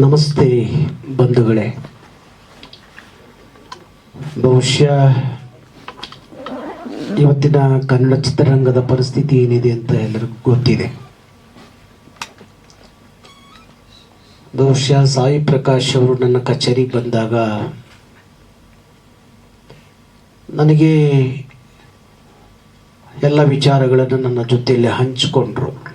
ನಮಸ್ತೆ ಬಂಧುಗಳೇ. ಬಹುಶಃ ಇವತ್ತಿನ ಕನ್ನಡ ಚಿತ್ರರಂಗದ ಪರಿಸ್ಥಿತಿ ಏನಿದೆ ಅಂತ ಎಲ್ಲರಿಗೂ ಗೊತ್ತಿದೆ. ಬಹುಶಃ ಸಾಯಿ ಪ್ರಕಾಶ್ ಅವರು ನನ್ನ ಕಚೇರಿಗೆ ಬಂದಾಗ ನನಗೆ ಎಲ್ಲ ವಿಚಾರಗಳನ್ನು ನನ್ನ ಜೊತೆಯಲ್ಲಿ ಹಂಚಿಕೊಂಡ್ರು.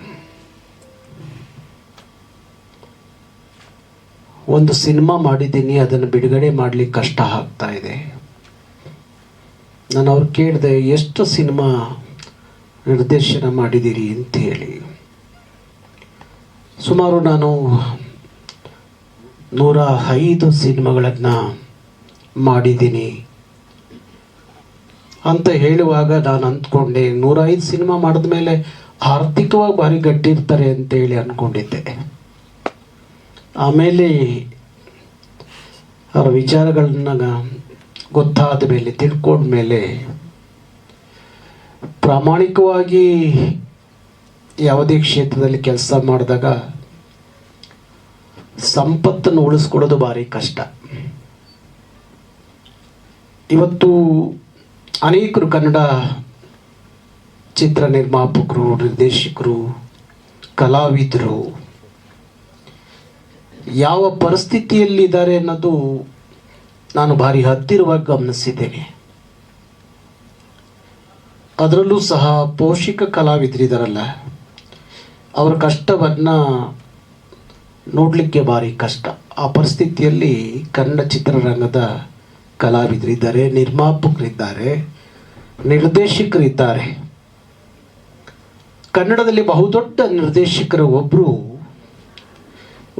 ಒಂದು ಸಿನಿಮಾ ಮಾಡಿದ್ದೀನಿ, ಅದನ್ನು ಬಿಡುಗಡೆ ಮಾಡಲಿಕ್ಕೆ ಕಷ್ಟ ಆಗ್ತಾ ಇದೆ. ನಾನು ಅವ್ರು ಕೇಳಿದೆ, ಎಷ್ಟು ಸಿನಿಮಾ ನಿರ್ದೇಶನ ಮಾಡಿದ್ದೀರಿ? ಅಂತ ಹೇಳಿ. ಸುಮಾರು ನಾನು ನೂರ ಐದು ಸಿನಿಮಾಗಳನ್ನು ಮಾಡಿದ್ದೀನಿ. ಅಂತ ಹೇಳುವಾಗ ನಾನು ಅಂದ್ಕೊಂಡೆ, ನೂರ ಐದು ಸಿನಿಮಾ ಮಾಡಿದ ಮೇಲೆ ಆರ್ಥಿಕವಾಗಿ ಭಾರಿ ಗಟ್ಟಿ ಇರ್ತಾರೆ ಅಂತೇಳಿ ಅಂದ್ಕೊಂಡಿದ್ದೆ. ಆಮೇಲೆ ಅವರ ವಿಚಾರಗಳನ್ನ ಗೊತ್ತಾದ ಮೇಲೆ, ತಿಳ್ಕೊಂಡ ಮೇಲೆ ಪ್ರಾಮಾಣಿಕವಾಗಿ ಯಾವುದೇ ಕ್ಷೇತ್ರದಲ್ಲಿ ಕೆಲಸ ಮಾಡಿದಾಗ ಸಂಪತ್ತನ್ನು ಉಳಿಸ್ಕೊಳ್ಳೋದು ಭಾರಿ ಕಷ್ಟ. ಇವತ್ತು ಅನೇಕರು ಕನ್ನಡ ಚಿತ್ರ ನಿರ್ಮಾಪಕರು, ನಿರ್ದೇಶಕರು, ಕಲಾವಿದರು ಯಾವ ಪರಿಸ್ಥಿತಿಯಲ್ಲಿದ್ದಾರೆ ಅನ್ನೋದು ನಾನು ಭಾರಿ ಹತ್ತಿರವಾಗಿ ಗಮನಿಸಿದ್ದೇನೆ. ಅದರಲ್ಲೂ ಸಹ ಪೋಷಕ ಕಲಾವಿದರಿದ್ದಾರಲ್ಲ ಅವರ ಕಷ್ಟವನ್ನು ನೋಡಲಿಕ್ಕೆ ಭಾರಿ ಕಷ್ಟ. ಆ ಪರಿಸ್ಥಿತಿಯಲ್ಲಿ ಕನ್ನಡ ಚಿತ್ರರಂಗದ ಕಲಾವಿದರಿದ್ದಾರೆ ನಿರ್ಮಾಪಕರಿದ್ದಾರೆ, ನಿರ್ದೇಶಕರಿದ್ದಾರೆ. ಕನ್ನಡದಲ್ಲಿ ಬಹುದೊಡ್ಡ ನಿರ್ದೇಶಕರು ಒಬ್ಬರು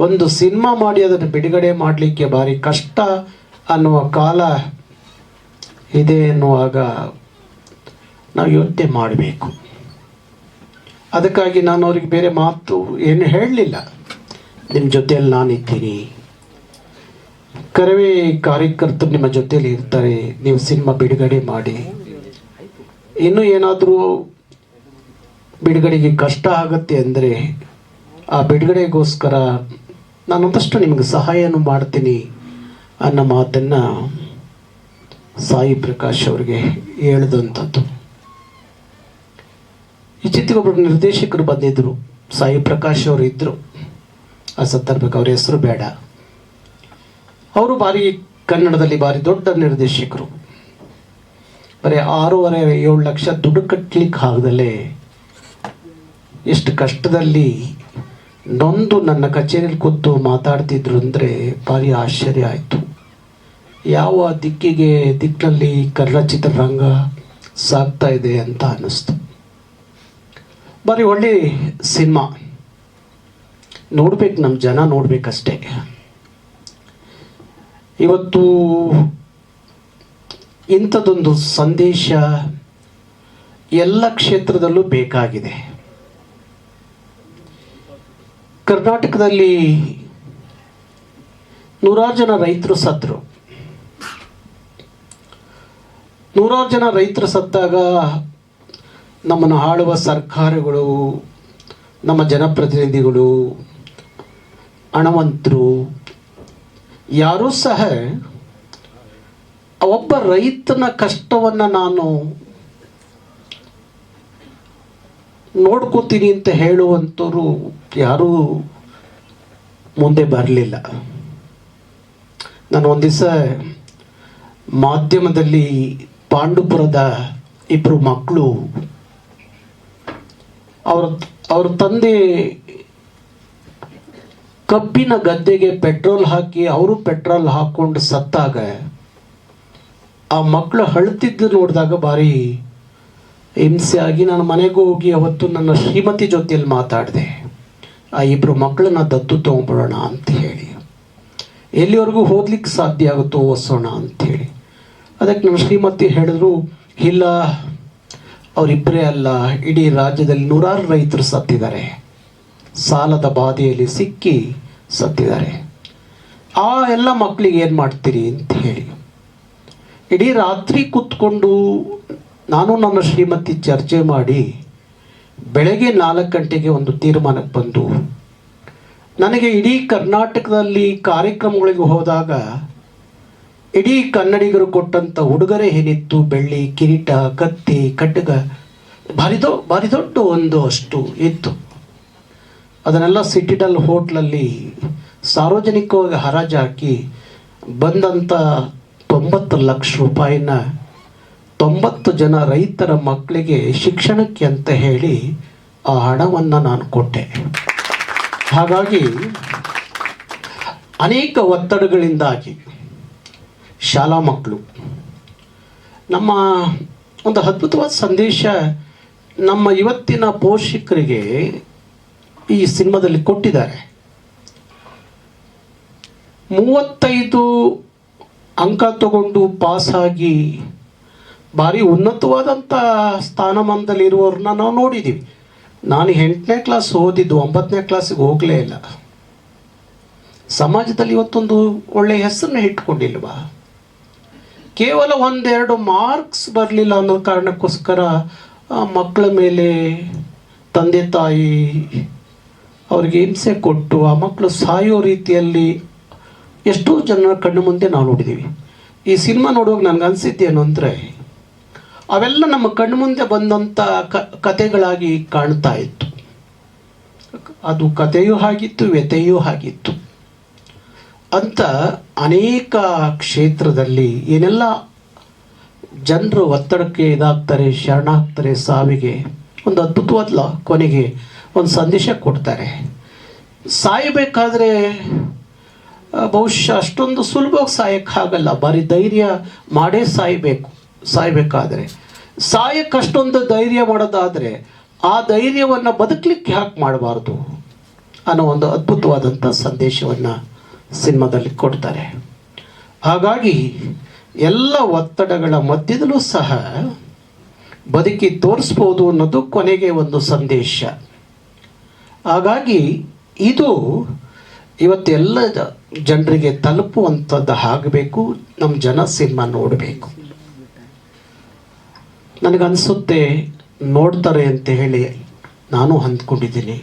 ಒಂದು ಸಿನಿಮಾ ಮಾಡಿ ಅದನ್ನು ಬಿಡುಗಡೆ ಮಾಡಲಿಕ್ಕೆ ಭಾರಿ ಕಷ್ಟ ಅನ್ನುವ ಕಾಲ ಇದೆ ಎನ್ನುವಾಗ ನಾವು ಯೋಚನೆ ಮಾಡಬೇಕು. ಅದಕ್ಕಾಗಿ ನಾನು ಅವ್ರಿಗೆ ಬೇರೆ ಮಾತು ಏನು ಹೇಳಲಿಲ್ಲ. ನಿಮ್ಮ ಜೊತೆಯಲ್ಲಿ ನಾನಿದ್ದೀನಿ. ಕರವೇ ಕಾರ್ಯಕರ್ತರು ನಿಮ್ಮ ಜೊತೆಯಲ್ಲಿ ಇರ್ತಾರೆ. ನೀವು ಸಿನಿಮಾ ಬಿಡುಗಡೆ ಮಾಡಿ. ಇನ್ನೂ ಏನಾದರೂ ಬಿಡುಗಡೆಗೆ ಕಷ್ಟ ಆಗುತ್ತೆ ಅಂದರೆ ಆ ಬಿಡುಗಡೆಗೋಸ್ಕರ ನಾನು ಒಂದಷ್ಟು ನಿಮಗೆ ಸಹಾಯನೂ ಮಾಡ್ತೀನಿ ಅನ್ನೋ ಮಾತನ್ನು ಸಾಯಿ ಪ್ರಕಾಶ್ ಅವರಿಗೆ ಹೇಳಿದಂಥದ್ದು ಈ ಚಿತ್ರಗೊಬ್ಬರು ನಿರ್ದೇಶಕರು ಬಂದಿದ್ದರು ಸಾಯಿ ಪ್ರಕಾಶ್ ಅವರು ಇದ್ದರು ಆ ಸಂದರ್ಭಕ್ಕೆ ಅವ್ರ ಹೆಸರು ಬೇಡ. ಅವರು ಭಾರಿ ಕನ್ನಡದಲ್ಲಿ ಭಾರಿ ದೊಡ್ಡ ನಿರ್ದೇಶಕರು. ಬರೀ ಆರೂವರೆ ಏಳು ಲಕ್ಷ ದುಡ್ಡು ಕಟ್ಟಲಿಕ್ಕೆ ಆಗದಲ್ಲೇ ಎಷ್ಟು ಕಷ್ಟದಲ್ಲಿ ನೊಂದು ನನ್ನ ಕಚೇರಿಯಲ್ಲಿ ಕೂತು ಮಾತಾಡ್ತಿದ್ರು ಅಂದರೆ ಭಾರಿ ಆಶ್ಚರ್ಯ ಆಯಿತು. ಯಾವ ದಿಕ್ಕಿಗೆ ದಿಕ್ಕಿನಲ್ಲಿ ಕನ್ನಡ ಚಿತ್ರರಂಗ ಸಾಗ್ತಾ ಇದೆ ಅಂತ ಅನ್ನಿಸ್ತು. ಭಾರಿ ಒಳ್ಳೆ ಸಿನಿಮಾ. ನೋಡ್ಬೇಕು ನಮ್ಮ ಜನ ನೋಡ್ಬೇಕಷ್ಟೇ. ಇವತ್ತು ಇಂಥದ್ದೊಂದು ಸಂದೇಶ ಎಲ್ಲ ಕ್ಷೇತ್ರದಲ್ಲೂ ಬೇಕಾಗಿದೆ. ಕರ್ನಾಟಕದಲ್ಲಿ ನೂರಾರು ಜನ ರೈತರು ಸತ್ತರು. ನೂರಾರು ಜನ ರೈತರು ಸತ್ತಾಗ ನಮ್ಮನ್ನು ಆಳುವ ಸರ್ಕಾರಗಳು, ನಮ್ಮ ಜನಪ್ರತಿನಿಧಿಗಳು, ಹಣವಂತರು, ಯಾರೂ ಸಹ ಒಬ್ಬ ರೈತನ ಕಷ್ಟವನ್ನು ನಾನು ನೋಡ್ಕೋತೀನಿ ಅಂತ ಹೇಳುವಂಥವ್ರು ಯಾರೂ ಮುಂದೆ ಬರಲಿಲ್ಲ. ನಾನು ಒಂದು ದಿವಸ ಮಾಧ್ಯಮದಲ್ಲಿ ಪಾಂಡುಪುರದ ಇಬ್ಬರು ಮಕ್ಕಳು ಅವ್ರ ಅವ್ರ ತಂದೆ ಕಬ್ಬಿನ ಗದ್ದೆಗೆ ಪೆಟ್ರೋಲ್ ಹಾಕಿ ಅವರು ಪೆಟ್ರೋಲ್ ಹಾಕ್ಕೊಂಡು ಸತ್ತಾಗ ಆ ಮಕ್ಕಳು ಅಳ್ತಿದ್ದು ನೋಡಿದಾಗ ಭಾರಿ ಹಿಂಸೆ ಆಗಿ ನಾನು ಮನೆಗೆ ಹೋಗಿ ಅವತ್ತು ನನ್ನ ಶ್ರೀಮತಿ ಜೊತೆಯಲ್ಲಿ ಮಾತಾಡಿದೆ. ಆ ಇಬ್ಬರು ಮಕ್ಕಳನ್ನ ದತ್ತು ತೊಗೊಂಬಿಡೋಣ ಅಂತ ಹೇಳಿ. ಎಲ್ಲಿವರೆಗೂ ಹೋಗ್ಲಿಕ್ಕೆ ಸಾಧ್ಯ ಆಗುತ್ತೋ ಓದಿಸೋಣ ಅಂಥೇಳಿ ಅದಕ್ಕೆ ನನ್ನ ಶ್ರೀಮತಿ ಹೇಳಿದ್ರು, ಇಲ್ಲ ಅವರಿಬ್ಬರೇ ಅಲ್ಲ, ಇಡೀ ರಾಜ್ಯದಲ್ಲಿ ನೂರಾರು ರೈತರು ಸತ್ತಿದ್ದಾರೆ. ಸಾಲದ ಬಾಧೆಯಲ್ಲಿ ಸಿಕ್ಕಿ ಸತ್ತಿದ್ದಾರೆ. ಆ ಎಲ್ಲ ಮಕ್ಕಳಿಗೆ ಏನು ಮಾಡ್ತೀರಿ? ಅಂತ ಹೇಳಿ. ಇಡೀ ರಾತ್ರಿ ಕೂತ್ಕೊಂಡು ನಾನು ನನ್ನ ಶ್ರೀಮತಿ ಚರ್ಚೆ ಮಾಡಿ ಬೆಳಗ್ಗೆ ನಾಲ್ಕು ಗಂಟೆಗೆ ಒಂದು ತೀರ್ಮಾನಕ್ಕೆ ಬಂದು, ನನಗೆ ಇಡೀ ಕರ್ನಾಟಕದಲ್ಲಿ ಕಾರ್ಯಕ್ರಮಗಳಿಗೆ ಹೋದಾಗ ಇಡೀ ಕನ್ನಡಿಗರು ಕೊಟ್ಟಂಥ ಉಡುಗೊರೆ ಏನಿತ್ತು, ಬೆಳ್ಳಿ, ಕಿರೀಟ, ಕತ್ತಿ ಖಡ್ಗ ಭಾರಿ ದೊ, ಭಾರಿ ದೊಡ್ಡ ಒಂದು ಅಷ್ಟು ಇತ್ತು. ಅದನ್ನೆಲ್ಲ ಸಿಟಿಡಲ್ ಹೋಟ್ಲಲ್ಲಿ ಸಾರ್ವಜನಿಕವಾಗಿ ಹರಾಜು ಹಾಕಿ ಬಂದಂಥ ತೊಂಬತ್ತು ಲಕ್ಷ ರೂಪಾಯಿನ ತೊಂಬತ್ತು ಜನ ರೈತರ ಮಕ್ಕಳಿಗೆ ಶಿಕ್ಷಣಕ್ಕೆ ಅಂತ ಹೇಳಿ ಆ ಹಣವನ್ನು ನಾನು ಕೊಟ್ಟೆ. ಹಾಗಾಗಿ ಅನೇಕ ಒತ್ತಡಗಳಿಂದಾಗಿ ಶಾಲಾ ಮಕ್ಕಳು, ನಮ್ಮ ಒಂದು ಅದ್ಭುತವಾದ ಸಂದೇಶ ನಮ್ಮ ಇವತ್ತಿನ ಪೋಷಕರಿಗೆ ಈ ಸಿನಿಮಾದಲ್ಲಿ ಕೊಟ್ಟಿದ್ದಾರೆ. ಮೂವತ್ತೈದು ಅಂಕ ತಗೊಂಡು ಪಾಸಾಗಿ ಭಾರಿ ಉನ್ನತವಾದಂಥ ಸ್ಥಾನಮಾನದಲ್ಲಿರುವವ್ರನ್ನ ನಾವು ನೋಡಿದ್ದೀವಿ ನಾನು ಎಂಟನೇ ಕ್ಲಾಸ್ ಓದಿದ್ದು ಒಂಬತ್ತನೇ ಕ್ಲಾಸಿಗೆ ಹೋಗಲೇ ಇಲ್ಲ. ಸಮಾಜದಲ್ಲಿ ಇವತ್ತೊಂದು ಒಳ್ಳೆಯ ಹೆಸರನ್ನ ಇಟ್ಕೊಂಡಿಲ್ವಾ? ಕೇವಲ ಒಂದೆರಡು ಮಾರ್ಕ್ಸ್ ಬರಲಿಲ್ಲ ಅನ್ನೋ ಕಾರಣಕ್ಕೋಸ್ಕರ ಮಕ್ಕಳ ಮೇಲೆ ತಂದೆ ತಾಯಿ ಅವ್ರಿಗೆ ಹಿಂಸೆ ಕೊಟ್ಟು ಆ ಮಕ್ಕಳು ಸಾಯೋ ರೀತಿಯಲ್ಲಿ ಎಷ್ಟೋ ಜನರ ಕಣ್ಣು ಮುಂದೆ ನಾವು ನೋಡಿದ್ದೀವಿ ಈ ಸಿನಿಮಾ ನೋಡುವಾಗ ನನಗೆ ಅನಿಸಿದ್ದೇನು ಅಂದರೆ ಅವೆಲ್ಲ ನಮ್ಮ ಕಣ್ಣು ಮುಂದೆ ಬಂದಂಥ ಕತೆಗಳಾಗಿ ಕಾಣ್ತಾ ಇತ್ತು. ಅದು ಕಥೆಯೂ ಆಗಿತ್ತು, ವ್ಯಥೆಯೂ ಆಗಿತ್ತು. ಅಂತ ಅನೇಕ ಕ್ಷೇತ್ರದಲ್ಲಿ ಏನೆಲ್ಲ ಜನರು ಒತ್ತಡಕ್ಕೆ ಇದಾಗ್ತಾರೆ, ಶರಣಾಗ್ತಾರೆ ಸಾವಿಗೆ, ಒಂದು ಅದ್ಭುತವಾದ ಕೊನೆಗೆ ಒಂದು ಸಂದೇಶ ಕೊಡ್ತಾರೆ. ಸಾಯಬೇಕಾದ್ರೆ, ಬಹುಶಃ ಅಷ್ಟೊಂದು ಸುಲಭವಾಗಿ ಸಾಯಕ್ಕಾಗಲ್ಲ ಬರೀ ಧೈರ್ಯ ಮಾಡೇ ಸಾಯಬೇಕು. ಸಾಯಬೇಕಾದ್ರೆ. ಸಾಯಕ್ಕೆ ಅಷ್ಟೊಂದು ಧೈರ್ಯ ಮಾಡೋದಾದರೆ ಆ ಧೈರ್ಯವನ್ನು ಬದುಕಲಿಕ್ಕೆ ಯಾಕೆ ಮಾಡಬಾರ್ದು ಅನ್ನೋ ಒಂದು ಅದ್ಭುತವಾದಂಥ ಸಂದೇಶವನ್ನು ಸಿನಿಮಾದಲ್ಲಿ ಕೊಡ್ತಾರೆ. ಹಾಗಾಗಿ ಎಲ್ಲ ಒತ್ತಡಗಳ ಮಧ್ಯದಲ್ಲೂ ಸಹ ಬದುಕಿ ತೋರಿಸ್ಬೋದು ಅನ್ನೋದು ಕೊನೆಗೆ ಒಂದು ಸಂದೇಶ. ಹಾಗಾಗಿ ಇದು ಇವತ್ತೆಲ್ಲ ಜನರಿಗೆ ತಲುಪುವಂಥದ್ದು ಆಗಬೇಕು ನಮ್ಮ ಜನ ಸಿನಿಮಾ ನೋಡಬೇಕು. ನನಗನ್ಸುತ್ತೆ ನೋಡ್ತಾರೆ ಅಂತ ಹೇಳಿ ನಾನು ಅಂದ್ಕೊಂಡಿದ್ದೀನಿ.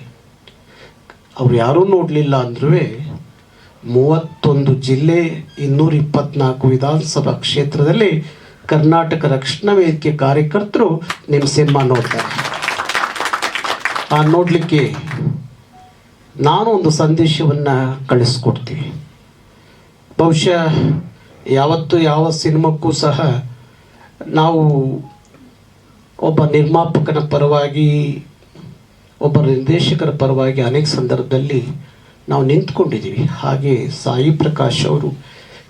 ಅವ್ರು ಯಾರೂ ನೋಡಲಿಲ್ಲ ಅಂದ್ರೂ ಮೂವತ್ತೊಂದು ಜಿಲ್ಲೆ ಇನ್ನೂರ ಇಪ್ಪತ್ನಾಲ್ಕು ವಿಧಾನಸಭಾ ಕ್ಷೇತ್ರದಲ್ಲಿ ಕರ್ನಾಟಕ ರಕ್ಷಣಾ ವೇದಿಕೆ ಕಾರ್ಯಕರ್ತರು ನಿಮ್ಮ ಸಿನಿಮಾ ನೋಡ್ತಾರೆ. ಆ ನೋಡಲಿಕ್ಕೆ ನಾನು ಒಂದು ಸಂದೇಶವನ್ನು ಕಳಿಸ್ಕೊಡ್ತೀನಿ. ಬಹುಶಃ ಯಾವತ್ತು ಯಾವ ಸಿನಿಮಾಕ್ಕೂ ಸಹ ನಾವು ಒಬ್ಬ ನಿರ್ಮಾಪಕನ ಪರವಾಗಿ, ಒಬ್ಬ ನಿರ್ದೇಶಕರ ಪರವಾಗಿ ಅನೇಕ ಸಂದರ್ಭದಲ್ಲಿ ನಾವು ನಿಂತ್ಕೊಂಡಿದ್ದೀವಿ. ಹಾಗೆ ಸಾಯಿ ಪ್ರಕಾಶ್ ಅವರು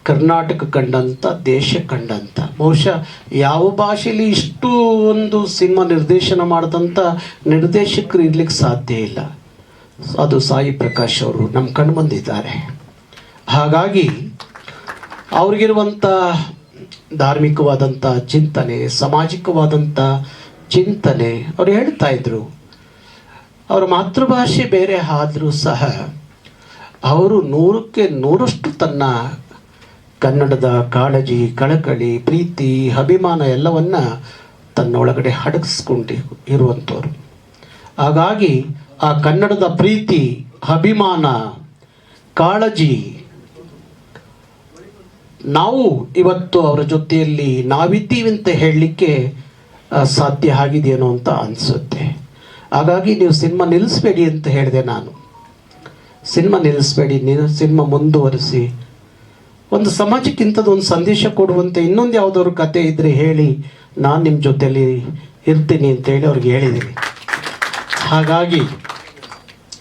ಕರ್ನಾಟಕ ಕಂಡಂಥ ದೇಶ ಕಂಡಂಥ ಬಹುಶಃ ಯಾವ ಭಾಷೆಯಲ್ಲಿ ಇಷ್ಟು ಒಂದು ಸಿನಿಮಾ ನಿರ್ದೇಶನ ಮಾಡಿದಂಥ ನಿರ್ದೇಶಕರು ಇರ್ಲಿಕ್ಕೆ ಸಾಧ್ಯ ಇಲ್ಲ. ಅದು ಸಾಯಿ ಪ್ರಕಾಶ್ ಅವರು ನಮ್ಮ ಕಣ್ಮಂದಿದ್ದಾರೆ. ಹಾಗಾಗಿ ಅವ್ರಿಗಿರುವಂಥ ಧಾರ್ಮಿಕವಾದಂಥ ಚಿಂತನೆ ಸಾಮಾಜಿಕವಾದಂಥ ಚಿಂತನೆ ಅವ್ರು ಹೇಳ್ತಾ ಇದ್ರು. ಅವರ ಮಾತೃಭಾಷೆ ಬೇರೆ ಆದರೂ ಸಹ ಅವರು ನೂರಕ್ಕೆ ನೂರಷ್ಟು ತನ್ನ ಕನ್ನಡದ ಕಾಳಜಿ, ಕಳಕಳಿ, ಪ್ರೀತಿ, ಅಭಿಮಾನ ಎಲ್ಲವನ್ನ ತನ್ನೊಳಗಡೆ ಅಡಗಿಸ್ಕೊಂಡು ಇರುವಂಥವ್ರು ಹಾಗಾಗಿ ಆ ಕನ್ನಡದ ಪ್ರೀತಿ, ಅಭಿಮಾನ, ಕಾಳಜಿ ನಾವು ಇವತ್ತು ಅವರ ಜೊತೆಯಲ್ಲಿ ನಾವಿದ್ದೀವಿ ಅಂತ ಹೇಳಲಿಕ್ಕೆ ಸಾಧ್ಯ ಆಗಿದೆಯೇನೋ ಅಂತ ಅನಿಸುತ್ತೆ. ಹಾಗಾಗಿ ನೀವು ಸಿನಿಮಾ ನಿಲ್ಲಿಸ್ಬೇಡಿ ಅಂತ ಹೇಳಿದೆ ನಾನು. ಸಿನಿಮಾ ನಿಲ್ಲಿಸ್ಬೇಡಿ ನೀವು ಸಿನಿಮಾ ಮುಂದುವರಿಸಿ. ಒಂದು ಸಮಾಜಕ್ಕೆ ಇಂಥದ್ದು ಒಂದು ಸಂದೇಶ ಕೊಡುವಂತೆ ಇನ್ನೊಂದು ಯಾವುದಾದ್ರು ಕತೆ ಇದ್ದರೆ ಹೇಳಿ, ನಾನು ನಿಮ್ಮ ಜೊತೆಯಲ್ಲಿ ಇರ್ತೀನಿ ಅಂತ ಹೇಳಿ ಅವ್ರಿಗೆ ಹೇಳಿದ್ದೀನಿ. ಹಾಗಾಗಿ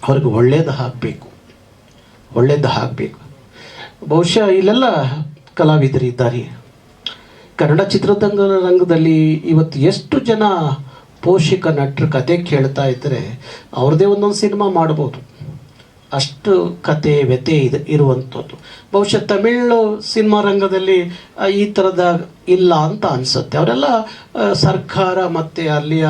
ಅವ್ರಿಗೆ ಒಳ್ಳೇದು ಹಾಕಬೇಕು ಒಳ್ಳೇದು ಹಾಕಬೇಕು ಬಹುಶಃ ಇಲ್ಲೆಲ್ಲ ಕಲಾವಿದರು ಇದ್ದಾರೆ. ಕನ್ನಡ ಚಿತ್ರರಂಗ ರಂಗದಲ್ಲಿ ಇವತ್ತು ಎಷ್ಟು ಜನ ಪೋಷಕ ನಟರು ಕತೆ ಕೇಳ್ತಾ ಇದ್ದರೆ ಅವ್ರದ್ದೇ ಒಂದೊಂದು ಸಿನಿಮಾ ಮಾಡ್ಬೋದು. ಅಷ್ಟು ಕತೆ ವ್ಯತೆ ಇದೆ, ಇರುವಂಥದ್ದು. ಬಹುಶಃ ತಮಿಳು ಸಿನಿಮಾ ರಂಗದಲ್ಲಿ ಈ ಥರದ ಇಲ್ಲ ಅಂತ ಅನಿಸುತ್ತೆ. ಅವರೆಲ್ಲ ಸರ್ಕಾರ ಮತ್ತು ಅಲ್ಲಿಯ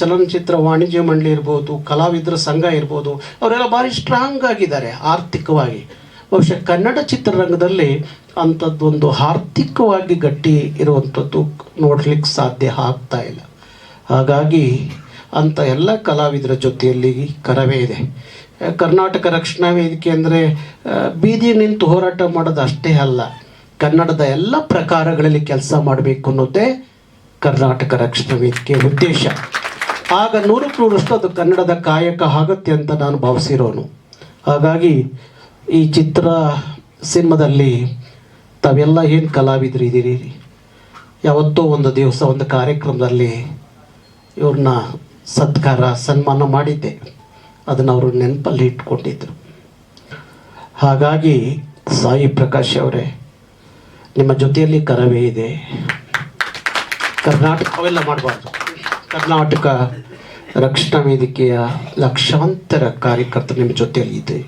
ಚಲನಚಿತ್ರ ವಾಣಿಜ್ಯ ಮಂಡಳಿ ಇರ್ಬೋದು, ಕಲಾವಿದರ ಸಂಘ ಇರ್ಬೋದು, ಅವರೆಲ್ಲ ಭಾರಿ ಸ್ಟ್ರಾಂಗ್ ಆಗಿದ್ದಾರೆ ಆರ್ಥಿಕವಾಗಿ. ಬಹುಶಃ ಕನ್ನಡ ಚಿತ್ರರಂಗದಲ್ಲಿ ಅಂಥದ್ದೊಂದು ಆರ್ಥಿಕವಾಗಿ ಗಟ್ಟಿ ಇರುವಂಥದ್ದು ನೋಡಲಿಕ್ಕೆ ಸಾಧ್ಯ ಆಗ್ತಾ ಇಲ್ಲ. ಹಾಗಾಗಿ ಅಂಥ ಎಲ್ಲ ಕಲಾವಿದರ ಜೊತೆಯಲ್ಲಿ ಕರವೇ ಇದೆ. ಕರ್ನಾಟಕ ರಕ್ಷಣಾ ವೇದಿಕೆ ಅಂದರೆ ಬೀದಿ ನಿಂತು ಹೋರಾಟ ಮಾಡೋದು ಅಷ್ಟೇ ಅಲ್ಲ, ಕನ್ನಡದ ಎಲ್ಲ ಪ್ರಕಾರಗಳಲ್ಲಿ ಕೆಲಸ ಮಾಡಬೇಕು ಅನ್ನೋದೇ ಕರ್ನಾಟಕ ರಕ್ಷಣಾ ವೇದಿಕೆ ಉದ್ದೇಶ. ಆಗ ನೂರಕ್ಕೆ ನೂರಷ್ಟು ಅದು ಕನ್ನಡದ ಕಾಯಕ ಆಗುತ್ತೆ ಅಂತ ನಾನು ಭಾವಿಸಿರೋನು. ಹಾಗಾಗಿ ಈ ಚಿತ್ರ ಸಿನಿಮಾದಲ್ಲಿ ತಾವೆಲ್ಲ ಏನು ಕಲಾವಿದರು ಇದ್ದೀರಿ? ಯಾವತ್ತೋ ಒಂದು ದಿವಸ, ಒಂದು ಕಾರ್ಯಕ್ರಮದಲ್ಲಿ ಇವ್ರನ್ನ ಸತ್ಕಾರ, ಸನ್ಮಾನ ಮಾಡಿದ್ದೆ. ಅದನ್ನು ಅವರು ನೆನಪಲ್ಲಿ ಇಟ್ಕೊಂಡಿದ್ದರು ಹಾಗಾಗಿ ಸಾಯಿ ಪ್ರಕಾಶ್ ಅವರೇ, ನಿಮ್ಮ ಜೊತೆಯಲ್ಲಿ ಕರವೇ ಇದೆ. ಕರ್ನಾಟಕ ಅವೆಲ್ಲ ಮಾಡಬಾರ್ದು. ಕರ್ನಾಟಕ ರಕ್ಷಣಾ ವೇದಿಕೆಯ ಲಕ್ಷಾಂತರ ಕಾರ್ಯಕರ್ತರು ನಿಮ್ಮ ಜೊತೆಯಲ್ಲಿ ಇದೆ.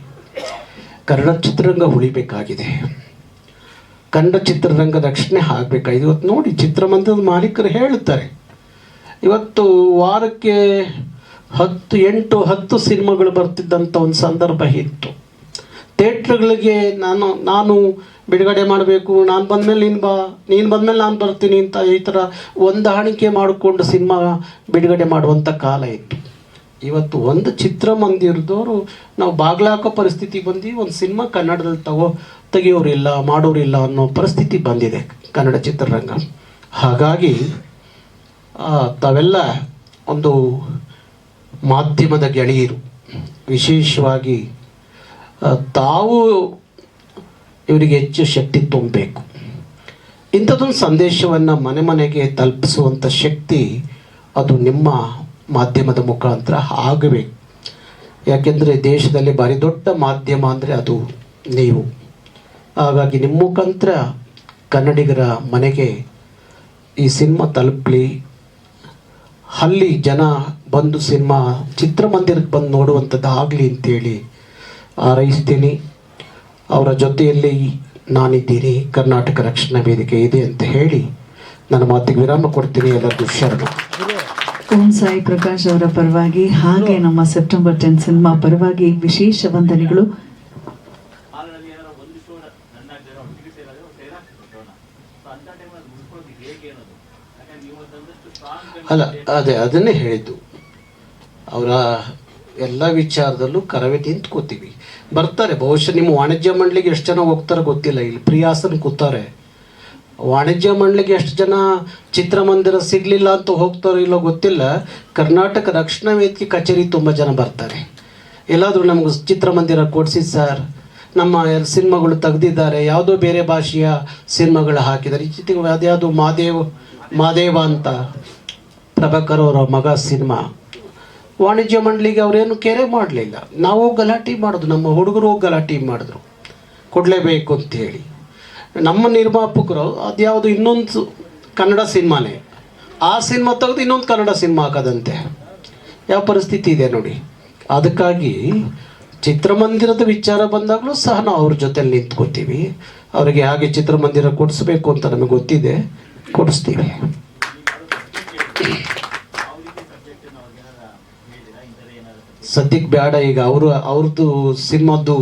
ಕನ್ನಡ ಚಿತ್ರರಂಗ ಉಳಿಬೇಕಾಗಿದೆ. ಕನ್ನಡ ಚಿತ್ರರಂಗ ರಕ್ಷಣೆ ಆಗಬೇಕಾಗಿದೆ ಇವತ್ತು ನೋಡಿ ಚಿತ್ರಮಂದಿರದ ಮಾಲೀಕರು ಹೇಳುತ್ತಾರೆ. ಇವತ್ತು ವಾರಕ್ಕೆ ಹತ್ತು, ಎಂಟು, ಹತ್ತು ಸಿನಿಮಾಗಳು ಬರ್ತಿದ್ದಂಥ ಒಂದು ಸಂದರ್ಭ ಇತ್ತು. ಥಿಯೇಟ್ರ್ಗಳಿಗೆ ನಾನು ನಾನು ಬಿಡುಗಡೆ ಮಾಡಬೇಕು, ನಾನು ಬಂದಮೇಲೆ ನೀನು ಬಾ, ನೀನು ಬಂದಮೇಲೆ ನಾನು ಬರ್ತೀನಿ ಅಂತ ಈ ಥರ ಹೊಂದಾಣಿಕೆ ಮಾಡಿಕೊಂಡು ಸಿನಿಮಾ ಬಿಡುಗಡೆ ಮಾಡುವಂಥ ಕಾಲ ಇತ್ತು. ಇವತ್ತು ಒಂದು ಚಿತ್ರಮಂದಿರದವರು ನಾವು ಬಾಗ್ಲಾಕೋ ಪರಿಸ್ಥಿತಿ ಬಂದು ಒಂದು ಸಿನಿಮಾ ಕನ್ನಡದಲ್ಲಿ ತಗೋ ತೆಗಿಯೋರಿಲ್ಲ ಮಾಡೋರಿಲ್ಲ ಅನ್ನೋ ಪರಿಸ್ಥಿತಿ ಬಂದಿದೆ ಕನ್ನಡ ಚಿತ್ರರಂಗ. ಹಾಗಾಗಿ ತಾವೆಲ್ಲ ಒಂದು ಮಾಧ್ಯಮದ ಗೆಳೆಯರು. ವಿಶೇಷವಾಗಿ ತಾವು ಇವರಿಗೆ ಹೆಚ್ಚು ಶಕ್ತಿ ತುಂಬಬೇಕು. ಇಂಥದ್ದೊಂದು ಸಂದೇಶವನ್ನು ಮನೆ ಮನೆಗೆ ತಲುಪಿಸುವಂಥ ಶಕ್ತಿ ಅದು ನಿಮ್ಮ ಮಾಧ್ಯಮದ ಮುಖಾಂತರ ಆಗಬೇಕು. ಯಾಕೆಂದರೆ ದೇಶದಲ್ಲಿ ಭಾರಿ ದೊಡ್ಡ ಮಾಧ್ಯಮ ಅಂದರೆ ಅದು ನೀವು. ಹಾಗಾಗಿ ನಿಮ್ಮ ಮುಖಾಂತರ ಕನ್ನಡಿಗರ ಮನೆಗೆ ಈ ಸಿನಿಮಾ ತಲುಪಲಿ. ಅಲ್ಲಿ ಜನ ಬಂದು ಸಿನಿಮಾ ಚಿತ್ರಮಂದಿರಕ್ಕೆ ಬಂದು ನೋಡುವಂಥದ್ದು ಆಗಲಿ ಅಂತೇಳಿ ಹಾರೈಸ್ತೀನಿ. ಅವರ ಜೊತೆಯಲ್ಲಿ ನಾನಿದ್ದೀನಿ. ಕರ್ನಾಟಕ ರಕ್ಷಣಾ ವೇದಿಕೆ ಇದೆ ಅಂತ ಹೇಳಿ ನನ್ನ ಮಾತಿಗೆ ವಿರಾಮ ಕೊಡ್ತೀನಿ. ಎಲ್ಲರಿಗೂ ಶರಣ. ಓಂ ಸಾಯಿ ಪ್ರಕಾಶ್ ಅವರ ಪರವಾಗಿ, ಹಾಗೆ ನಮ್ಮ ಸೆಪ್ಟೆಂಬರ್ ಟೆನ್ ಸಿನಿಮಾ ಪರವಾಗಿ ವಿಶೇಷ ವಂದನೆಗಳು ಆಲ್ರೆಡಿ ಏನಾದ್ರು ಒಂದು ಶೋ ರನ್ ಆಗ್ತಿರೋ ಒಟ್ಟಿಗೆ ಸೇರೋದು ಸೇರಾಕ್ತಿತ್ತು ಶೋನ ಸೊ ಅಂತ ಟೈಮಲ್ಲಿ ಅದು ಮುಗಿಸ್ಕೊಳ್ಳೋದು ಹೇಗೆ ಅನ್ನೋದು ಯಾಕಂದ್ರೆ ನೀವು ತಂದಷ್ಟು ಸ್ಟ್ರಾಂಗ್ ಅಲ್ಲ, ಅದೇ, ಅದನ್ನೇ ಹೇಳಿದ್ದು. ಅವರ ಎಲ್ಲ ವಿಚಾರದಲ್ಲೂ ಕರವೇ ನಿಂತ್ಕೋತೀವಿ ಬರ್ತಾರೆ, ಬಹುಶಃ ನಿಮ್ಮ ವಾಣಿಜ್ಯ ಮಂಡಳಿಗೆ ಎಷ್ಟು ಜನ ಹೋಗ್ತಾರೆ ಗೊತ್ತಿಲ್ಲ. ಇಲ್ಲಿ ಪ್ರಿಯಾಸನ್ ಕೂತಾರೆ. ವಾಣಿಜ್ಯ ಮಂಡಳಿಗೆ ಎಷ್ಟು ಜನ ಚಿತ್ರಮಂದಿರ ಸಿಗಲಿಲ್ಲ ಅಂತ ಹೋಗ್ತಾರೋ ಇಲ್ಲೋ ಗೊತ್ತಿಲ್ಲ. ಕರ್ನಾಟಕ ರಕ್ಷಣಾ ವೇದಿಕೆ ಕಚೇರಿ ತುಂಬ ಜನ ಬರ್ತಾರೆ. ಎಲ್ಲಾದರೂ ನಮಗೆ ಚಿತ್ರಮಂದಿರ ಕೊಡಿಸಿ ಸರ್. ನಮ್ಮ ಸಿನಿಮಾಗಳು ತೆಗೆದಿದ್ದಾರೆ. ಯಾವುದೋ ಬೇರೆ ಭಾಷೆಯ ಸಿನಿಮಾಗಳು ಹಾಕಿದ್ದಾರೆ. ಈ ಚಿತ್ರ ಅದ್ಯಾವುದು ಮಾದೇವ್, ಮಾದೇವ ಅಂತ. ಪ್ರಭಾಕರ್ ಅವರ ಮಗ ಸಿನಿಮಾ. ವಾಣಿಜ್ಯ ಮಂಡಳಿಗೆ ಅವರೇನು ಕೆರೆ ಮಾಡಲಿಲ್ಲ. ನಾವು ಗಲಾಟೆ ಮಾಡಿದ್ರು ನಮ್ಮ ಹುಡುಗರು ಗಲಾಟೆ ಮಾಡಿದ್ರು. ಕೊಡಲೇಬೇಕು ಅಂತೇಳಿ ನಮ್ಮ ನಿರ್ಮಾಪಕರು, ಅದ್ಯಾವುದು ಇನ್ನೊಂದು ಕನ್ನಡ ಸಿನಿಮಾನೇ. ಆ ಸಿನಿಮಾ ತೆಗೆದು ಇನ್ನೊಂದು ಕನ್ನಡ ಸಿನಿಮಾ ಹಾಕದಂತೆ. ಯಾವ ಪರಿಸ್ಥಿತಿ ಇದೆ ನೋಡಿ. ಅದಕ್ಕಾಗಿ ಚಿತ್ರಮಂದಿರದ ವಿಚಾರ ಬಂದಾಗಲೂ ಸಹ ನಾವು ಅವ್ರ ಜೊತೆಲಿ ನಿಂತ್ಕೋತೀವಿ. ಅವರಿಗೆ ಹಾಗೆ ಚಿತ್ರಮಂದಿರ ಕೊಡಿಸ್ಬೇಕು ಅಂತ ನಮಗೆ ಗೊತ್ತಿದೆ. ಕೊಡಿಸ್ತೀವಿ. ಸದ್ಯಕ್ಕೆ ಬೇಡ, ಈಗ ಅವರು ಅವ್ರದ್ದು ಸಿನಿಮಾದ್ದು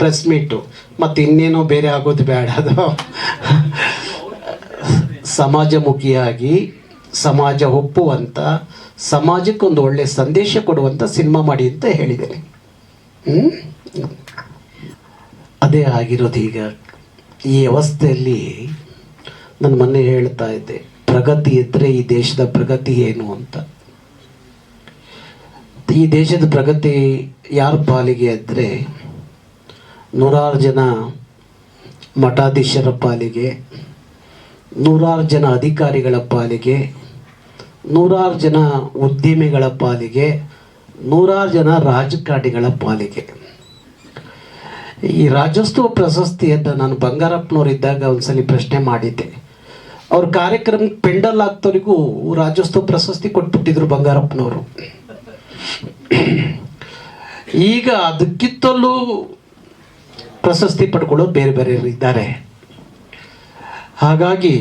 ಪ್ರೆಸ್ ಮೀಟು ಮತ್ತು ಇನ್ನೇನೋ ಬೇರೆ ಆಗೋದು ಬೇಡ ಅದು. ಸಮಾಜಮುಖಿಯಾಗಿ, ಸಮಾಜ ಒಪ್ಪುವಂಥ ಸಮಾಜಕ್ಕೊಂದು ಒಳ್ಳೆ ಸಂದೇಶ ಕೊಡುವಂಥ ಸಿನಿಮಾ ಮಾಡಿ ಅಂತ ಹೇಳಿದ್ದೇನೆ. ಅದೇ ಆಗಿರೋದು ಈಗ. ಈ ವ್ಯವಸ್ಥೆಯಲ್ಲಿ ನನ್ನ ಮೊನ್ನೆ ಹೇಳ್ತಾ ಇದ್ದೆ. ಪ್ರಗತಿ ಇದ್ದರೆ ಈ ದೇಶದ ಪ್ರಗತಿ ಏನು ಅಂತ. ಈ ದೇಶದ ಪ್ರಗತಿ ಯಾರ ಪಾಲಿಗೆ ಇದ್ದರೆ ನೂರಾರು ಜನ ಮಠಾಧೀಶರ ಪಾಲಿಗೆ, ನೂರಾರು ಜನ ಅಧಿಕಾರಿಗಳ ಪಾಲಿಗೆ, ನೂರಾರು ಜನ ಉದ್ಯಮಿಗಳ ಪಾಲಿಗೆ, ನೂರಾರು ಜನ ರಾಜಕಾರಣಿಗಳ ಪಾಲಿಗೆ. ಈ ರಾಜ್ಯೋತ್ಸವ ಪ್ರಶಸ್ತಿಯನ್ನು ನಾನು ಬಂಗಾರಪ್ಪನವ್ರು ಇದ್ದಾಗ ಒಂದ್ಸಲಿ ಪ್ರಶ್ನೆ ಮಾಡಿದ್ದೆ. ಅವ್ರ ಕಾರ್ಯಕ್ರಮ ಪೆಂಡಲ್ ಆಗ್ತವರಿಗೂ ರಾಜ್ಯೋತ್ಸವ ಪ್ರಶಸ್ತಿ ಕೊಟ್ಬಿಟ್ಟಿದ್ರು ಬಂಗಾರಪ್ಪನವರು. ಈಗ ಅದಕ್ಕಿಂತಲೂ ಪ್ರಶಸ್ತಿ ಪಡ್ಕೊಳ್ಳೋರು ಬೇರೆ ಬೇರೆ ಇದ್ದಾರೆ. ಹಾಗಾಗಿ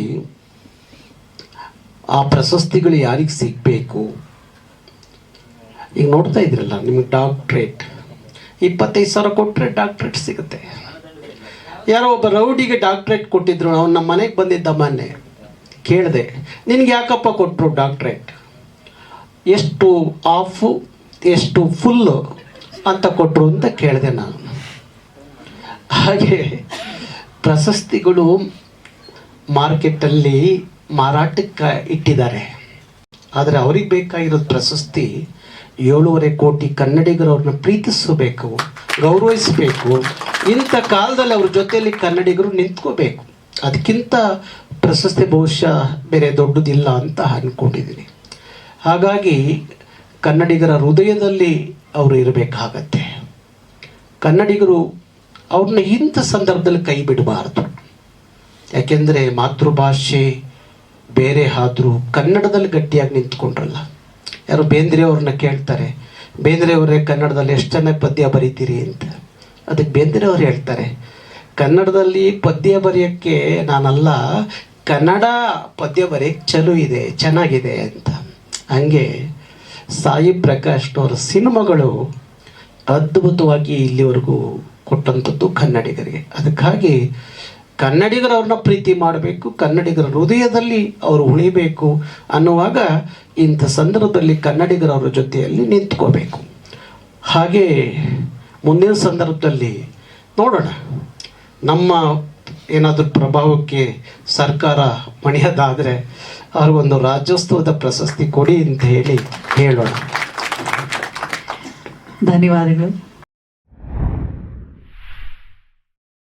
ಆ ಪ್ರಶಸ್ತಿಗಳು ಯಾರಿಗೆ ಸಿಗಬೇಕು? ಈಗ ನೋಡ್ತಾ ಇದ್ರಲ್ಲ ನಿಮಗೆ ಡಾಕ್ಟ್ರೇಟ್ ಇಪ್ಪತ್ತೈದು ಸಾವಿರ ಕೊಟ್ಟರೆ ಡಾಕ್ಟ್ರೇಟ್ ಸಿಗುತ್ತೆ. ಯಾರೋ ಒಬ್ಬ ರೌಡಿಗೆ ಡಾಕ್ಟ್ರೇಟ್ ಕೊಟ್ಟಿದ್ರು, ಅವ್ನು ನಮ್ಮ ಮನೆಗೆ ಬಂದಿದ್ದ ಮೊನ್ನೆ. ಕೇಳಿದೆ, ನಿನಗೆ ಯಾಕಪ್ಪ ಕೊಟ್ಟರು ಡಾಕ್ಟ್ರೇಟ್ ಎಷ್ಟು ಆಫು, ಎಷ್ಟು ಫುಲ್ಲು ಅಂತ ಕೊಟ್ಟರು ಅಂತ ಕೇಳಿದೆ ನಾನು. ಹಾಗೆ ಪ್ರಶಸ್ತಿಗಳು ಮಾರ್ಕೆಟಲ್ಲಿ ಮಾರಾಟಕ್ಕೆ ಇಟ್ಟಿದ್ದಾರೆ. ಆದರೆ ಅವ್ರಿಗೆ ಬೇಕಾಗಿರೋದು ಪ್ರಶಸ್ತಿ ಏಳೂವರೆ ಕೋಟಿ ಕನ್ನಡಿಗರು ಅವ್ರನ್ನ ಪ್ರೀತಿಸಬೇಕು, ಗೌರವಿಸಬೇಕು. ಇಂಥ ಕಾಲದಲ್ಲಿ ಅವ್ರ ಜೊತೆಯಲ್ಲಿ ಕನ್ನಡಿಗರು ನಿಂತ್ಕೋಬೇಕು. ಅದಕ್ಕಿಂತ ಪ್ರಶಸ್ತಿ ಬಹುಶಃ ಬೇರೆ ದೊಡ್ಡದಿಲ್ಲ ಅಂತ ಅಂದ್ಕೊಂಡಿದ್ದೀನಿ ಹಾಗಾಗಿ ಕನ್ನಡಿಗರ ಹೃದಯದಲ್ಲಿ ಅವರು ಇರಬೇಕಾಗತ್ತೆ. ಕನ್ನಡಿಗರು ಅವ್ರನ್ನ ಇಂಥ ಸಂದರ್ಭದಲ್ಲಿ ಕೈ ಬಿಡಬಾರ್ದು. ಯಾಕೆಂದರೆ ಮಾತೃಭಾಷೆ ಬೇರೆ ಆದರೂ ಕನ್ನಡದಲ್ಲಿ ಗಟ್ಟಿಯಾಗಿ ನಿಂತ್ಕೊಂಡ್ರಲ್ಲ. ಯಾರು ಬೇಂದ್ರೆ ಅವ್ರನ್ನ ಕೇಳ್ತಾರೆ, ಬೇಂದ್ರೆ ಅವರೇ ಕನ್ನಡದಲ್ಲಿ ಎಷ್ಟು ಚೆನ್ನಾಗಿ ಪದ್ಯ ಬರೀತೀರಿ ಅಂತ. ಅದಕ್ಕೆ ಬೇಂದ್ರೆ ಅವ್ರು ಹೇಳ್ತಾರೆ, ಕನ್ನಡದಲ್ಲಿ ಪದ್ಯ ಬರೆಯೋಕ್ಕೆ ನಾನಲ್ಲ ಕನ್ನಡ ಪದ್ಯ ಬರೀ ಚಲೋ ಇದೆ, ಚೆನ್ನಾಗಿದೆ ಅಂತ. ಹಂಗೆ ಸಾಯಿ ಪ್ರಕಾಶ್ನವರ ಸಿನಿಮಾಗಳು ಅದ್ಭುತವಾಗಿ ಇಲ್ಲಿವರೆಗೂ ಕೊಟ್ಟಂಥದ್ದು ಕನ್ನಡಿಗರಿಗೆ. ಅದಕ್ಕಾಗಿ ಕನ್ನಡಿಗರು ಅವ್ರನ್ನ ಪ್ರೀತಿ ಮಾಡಬೇಕು, ಕನ್ನಡಿಗರ ಹೃದಯದಲ್ಲಿ ಅವರು ಉಳಿಬೇಕು ಅನ್ನುವಾಗ ಇಂಥ ಸಂದರ್ಭದಲ್ಲಿ ಕನ್ನಡಿಗರ ಅವರ ಜೊತೆಯಲ್ಲಿ ನಿಂತ್ಕೋಬೇಕು. ಹಾಗೆ ಮುಂದಿನ ಸಂದರ್ಭದಲ್ಲಿ ನೋಡೋಣ. ನಮ್ಮ ಏನಾದರೂ ಪ್ರಭಾವಕ್ಕೆ ಸರ್ಕಾರ ಮಣಿಯೋದಾದರೆ ಅವ್ರಿಗೊಂದು ರಾಜ್ಯೋತ್ಸವದ ಪ್ರಶಸ್ತಿ ಕೊಡಿ ಅಂತ ಹೇಳಿ ಹೇಳೋಣ. ಧನ್ಯವಾದಗಳು.